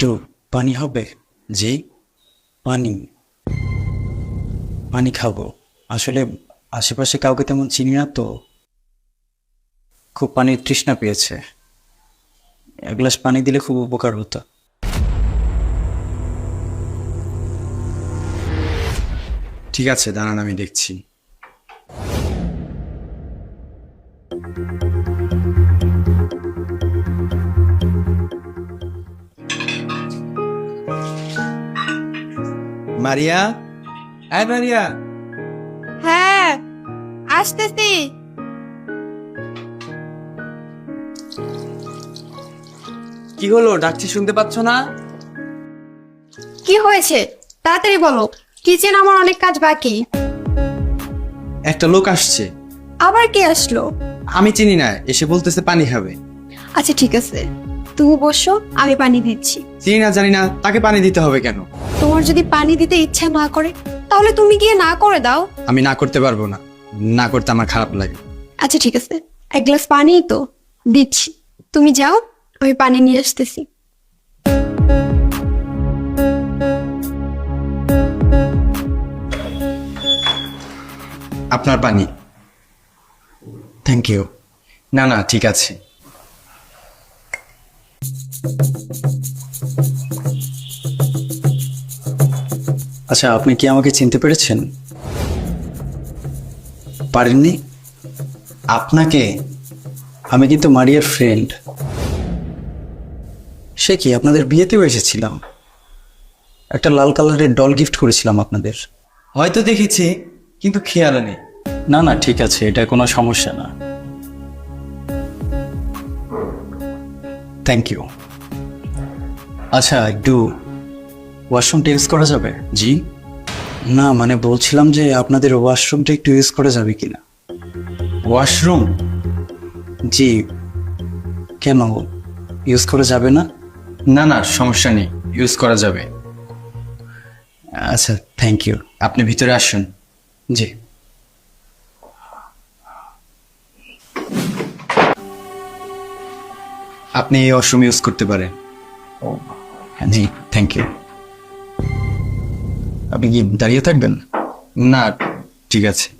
একটু পানি হবে? জি, পানি। পানি খাব। আসলে আশেপাশে কাউকে তেমন চিনি না তো। খুব পানির তৃষ্ণা পেয়েছে। এক গ্লাস পানি দিলে খুব উপকার হতো। ঠিক আছে, দাঁড়ান, আমি দেখছি। মারিয়া? হ্যাঁ মারিয়া? হ্যাঁ আসতেছি। কি হলো ডাকছি শুনতে পাচ্ছ না? কি হয়েছে? তাড়াতাড়ি বলো কিচেন আমার অনেক কাজ বাকি। একটা লোক আসছে। আবার কে আসলো? আমি চিনি না এসে বলতেছে পানি খাবে। আচ্ছা ঠিক আছে। তুমি বসো আমি পানি দিচ্ছি। চিনি না জানি না তাকে পানি দিতে হবে কেন? তোমার যদি পানি দিতে ইচ্ছা না করে তাহলে তুমি গিয়ে না করে দাও। আমি না করতে পারব না। না করতে আমার খারাপ লাগে। আচ্ছা ঠিক আছে। এক গ্লাস পানি তো দিচ্ছি। তুমি যাও আমি পানি নিয়ে আসতেছি। আপনার পানি। থ্যাংক ইউ না না ঠিক আছে। আচ্ছা আপনি কি আমাকে চিনতে পেরেছেন? পারেননি? আপনাকে, আমি কিন্তু মারিয়ার ফ্রেন্ড সে কি, আপনাদের বিয়েতেও এসেছিলাম? একটা লাল কালারের ডল গিফট করেছিলাম আপনাদের। হয়তো দেখেছি, কিন্তু খেয়াল নেই। না না, ঠিক আছে, এটা কোনো সমস্যা না। থ্যাংক ইউ আচ্ছা একটু ওয়াশরুমটা ইউজ করা যাবে? জি। না মানে বলছিলাম যে আপনাদের ওয়াশরুমটা একটু ইউজ করা যাবে কিনা? ওয়াশরুম জি। কেন? ইউজ করা যাবে না? না না সমস্যা নেই ইউজ করা যাবে। আচ্ছা থ্যাংক ইউ আপনি ভিতরে আসুন। জি। আপনি এই ওয়াশরুম ইউজ করতে পারেন। জি থ্যাংক ইউ আপনি কি দাঁড়িয়ে থাকবেন? না ঠিক আছে।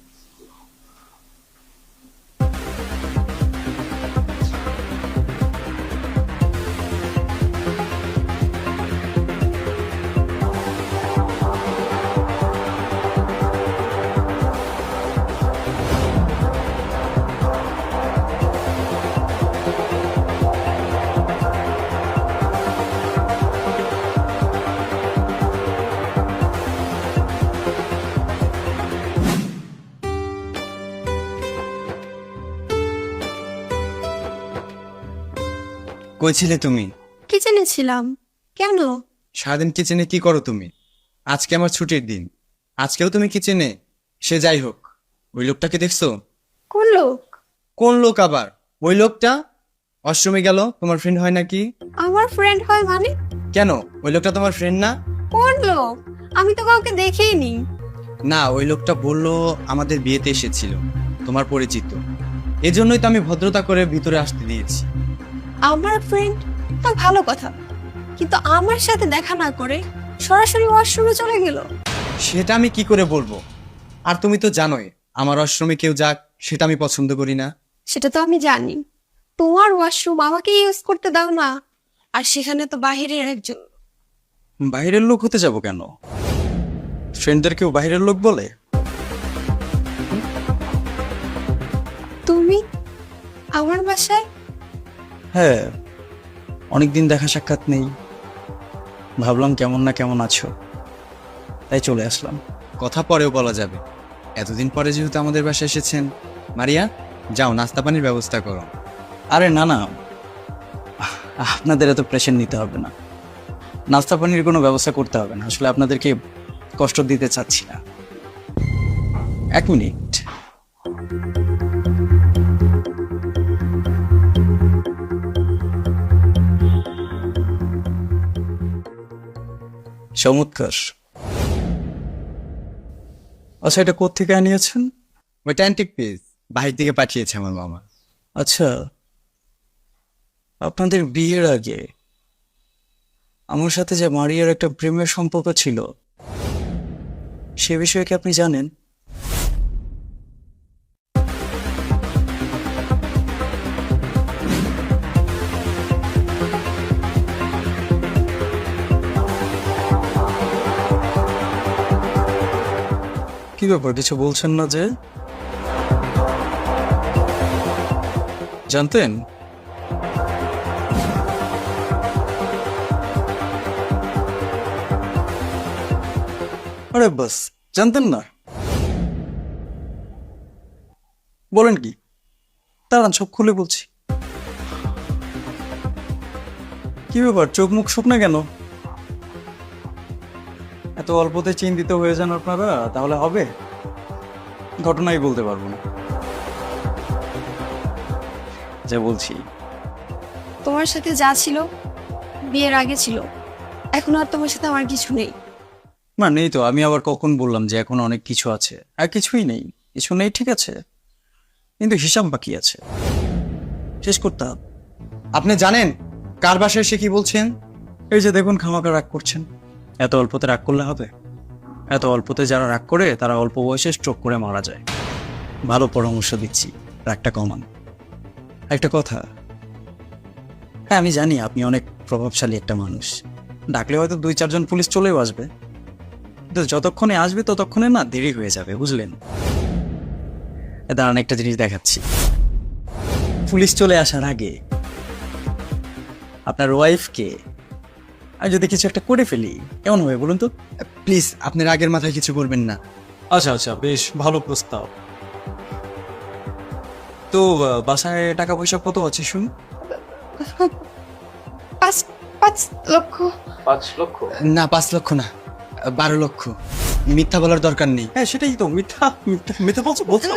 কই ছিলে তুমি? কিচেনে ছিলাম। কেন? সারাদিন কিচেনে কি করো তুমি? আজকে আমার ছুটির দিন। আজকেও তুমি কিচেনে? সে যাই হোক। ওই লোকটাকে দেখছ? কোন লোক? কোন লোক আবার? ওই লোকটা? অষ্টমে গেল তোমার ফ্রেন্ড হয় নাকি? আমার ফ্রেন্ড হয় মানে? কেন? ওই লোকটা তোমার ফ্রেন্ড না? কোন লোক? আমি তো কাউকে দেখিনি। না ওই লোকটা বলল আমাদের বিয়েতে এসেছিল তোমার পরিচিত। এজন্যই তো আমি ভদ্রতা করে ভিতরে আসতে দিয়েছি। আমার ফ্রেন্ড তা ভালো কথা কিন্তু আমার সাথে দেখা না করে সরাসরি ওয়াশরুমে চলে গেল। সেটা আমি কি করে বলব? আর তুমি তো জানোই আমার আশ্রমে কেউ যাক সেটা আমি পছন্দ করি না। সেটা তো আমি জানি। তোমার ওয়াশরুম আমাকে ইউজ করতে দাও না আর সেখানে তো বাহিরের একজন। বাইরের লোক হতে যাব কেন? ফ্রেন্ডদের কেউ বাইরের লোক বলে? তুমি আমার বাসায় হ্যাঁ অনেকদিন দেখা সাক্ষাৎ নেই। ভাবলাম কেমন না কেমন আছো। তাই চলে আসলাম। কথা পরেও বলা যাবে। এতদিন পরে যেহেতু আমাদের বাসায় এসেছেন মারিয়া যাও নাস্তা পানির ব্যবস্থা করো। আরে না না। আপনাদের এত প্রেশার নিতে হবে না। নাস্তা পানির কোনো ব্যবস্থা করতে হবে না। আসলে আপনাদেরকে কষ্ট দিতে চাচ্ছি না। এক মিনিট। চমৎকার। আচ্ছা এটা কোথেকে আনিয়েছেন? ওইটা অ্যান্টিক পিস বাহির থেকে পাঠিয়েছে আমার মামা। আচ্ছা আপনাদের বিয়ের আগে আমার সাথে যে মারিয়ার একটা প্রেমের সম্পর্ক ছিল সে বিষয়ে কি আপনি জানেন? কি ব্যাপার? কিছু বলছেন না যে? জানতেন? আরে বাস, জানতেন না? বলেন কি? দাঁড়ান, সব খুলে বলছি। কি ব্যাপার? চোখ মুখ শুকনা কেন? এত অল্পতে চিন্তিত হয়ে যান আপনারা তাহলে হবে? ঘটনাই বলতে পারব না। যা বলছি। তোমার সাথে যা ছিল বিয়ের আগে ছিল এখন আর তোমার সাথে আমার কিছু নেই। না নেই তো আমি আবার কখন বললাম যে এখন অনেক কিছু আছে? আর কিছুই নেই কিছু নেই ঠিক আছে। কিন্তু হিসাব বাকি আছে। শেষ করতে হবে আপনি জানেন কার বাসায় সে কি বলছেন? এই যে দেখুন খামাকা রাগ করছেন। এত অল্পতে রাগ করলে হবে? এত অল্পতে যারা রাগ করে, তারা অল্প বয়সে স্ট্রোক করে মারা যায়। ভালো পরামর্শ দিচ্ছি, রাগটা কমান। একটা কথা হ্যাঁ আমি জানি আপনি অনেক প্রভাবশালী একটা মানুষ। ডাকলে হয়তো দুই, চারজন পুলিশ চলেও আসবে। কিন্তু যতক্ষণে আসবে, ততক্ষণে না দেরি হয়ে যাবে, বুঝলেন? দাঁড়ান, একটা জিনিস দেখাচ্ছি। পুলিশ চলে আসার আগে আপনার ওয়াইফকে আর যদি কিছু একটা করে ফেলি কেমন হবে বলুন তো? প্লিজ আপনার আগের মাথায় কিছু করবেন না। আচ্ছা আচ্ছা বেশ ভালো প্রস্তাব। তো আহ, বাসায় টাকা পয়সা কত আছে শুন পাঁচ পাঁচ লক্ষ। পাঁচ লক্ষ? না পাঁচ লক্ষ না বারো লক্ষ। মিথ্যা বলার দরকার নেই। হ্যাঁ সেটাই তো মিথ্যা মিথ্যা মিথ্যা বলছো বলছো।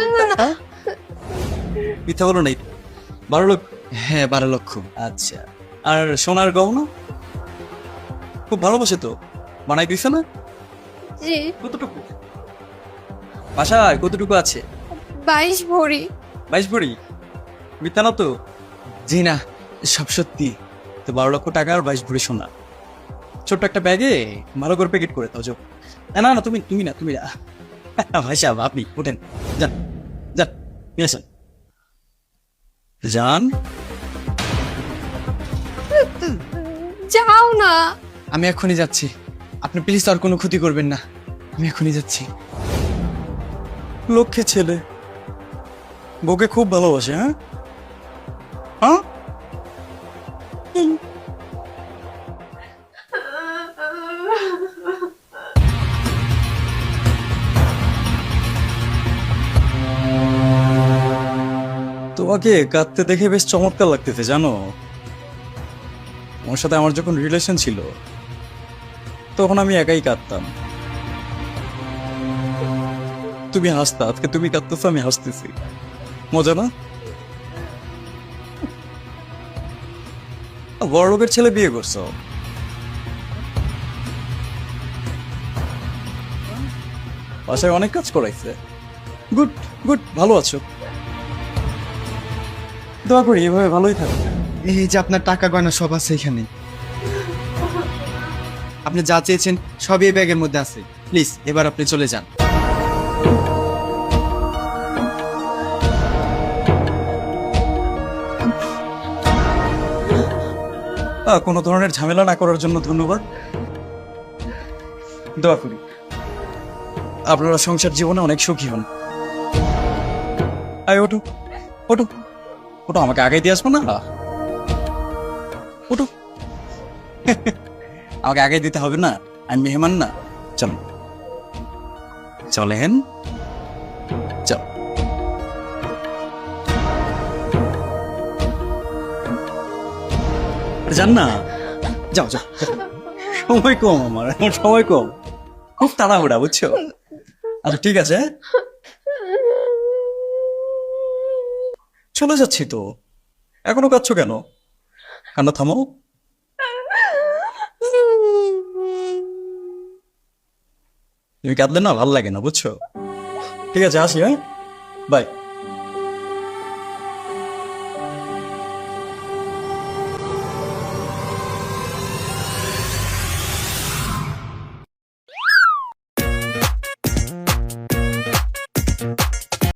মিথ্যা বলো নাই। বারো লক্ষ? হ্যাঁ বারো লক্ষ। আচ্ছা। আর সোনার গহনা? খুব ভালোবাসে তো। বানাই দিছে না? জি। কতটুকু? বাসায় কতটুকু আছে? বাইশ ভরি। বাইশ ভরি? মিথ্যা না তো? জি না সব সত্যি। তো বারো লক্ষ টাকা আর বাইশ ভরি সোনা। ছোট্ট একটা ব্যাগে ভালো করে প্যাকেট করে দাও না না তুমি তুমি না তুমি না। ভাই সাহেব আপনি ওঠেন যান যান নিয়ে আসেন। যান। যাও না। আমি এখনই যাচ্ছি। আপনি প্লিজ আর কোনো ক্ষতি করবেন না। আমি এখনই যাচ্ছি। লক্ষ্যে ছেলে। বউকে খুব ভালোবাসে হ্যাঁ? হ্যাঁ? তোমাকে কাঁদতে দেখে বেশ চমৎকার লাগতেছে, জানো? আমার সাথে আমার যখন রিলেশন ছিল তখন আমি একাই কাঁদতাম। তুমি হাসতা, আজকে তুমি কাঁদতেছো, আমি হাসতেছি। মজা না? বড় লোকের ছেলে বিয়ে করছ। বাসায় অনেক কাজ করাইছে। গুড গুড, ভালো আছো। দোয়া করি, এভাবে ভালোই থাকবে এই যে আপনার টাকা গয়না সব আছে এখানে। আপনি যা চেয়েছেন সবই এই ব্যাগের মধ্যে আছে। প্লিজ, এবার আপনি চলে যান। কোনো ধরনের ঝামেলা না করার জন্য ধন্যবাদ। দোয়া করি। আপনারা সংসার জীবনে অনেক সুখী হন। আয়, ওঠো। ওঠো। ওঠো, আমাকে আগে দিয়ে আসব না? ওঠো। আমাকে আগে দিতে হবে না? আমি মেহমান না? চলো। চলেন। চল। আরে যান না। যাও যাও। সময় কম আমার আমার সময় কম। খুব তাড়াহুড়া, বুঝছ? আচ্ছা ঠিক আছে। চলে যাচ্ছি তো। এখনও কাঁদছো কেন? কান্না থামো তুমি কাঁদলে না? ভালো লাগে না বুঝছ? ঠিক আছে আসি হ্যাঁ? বাই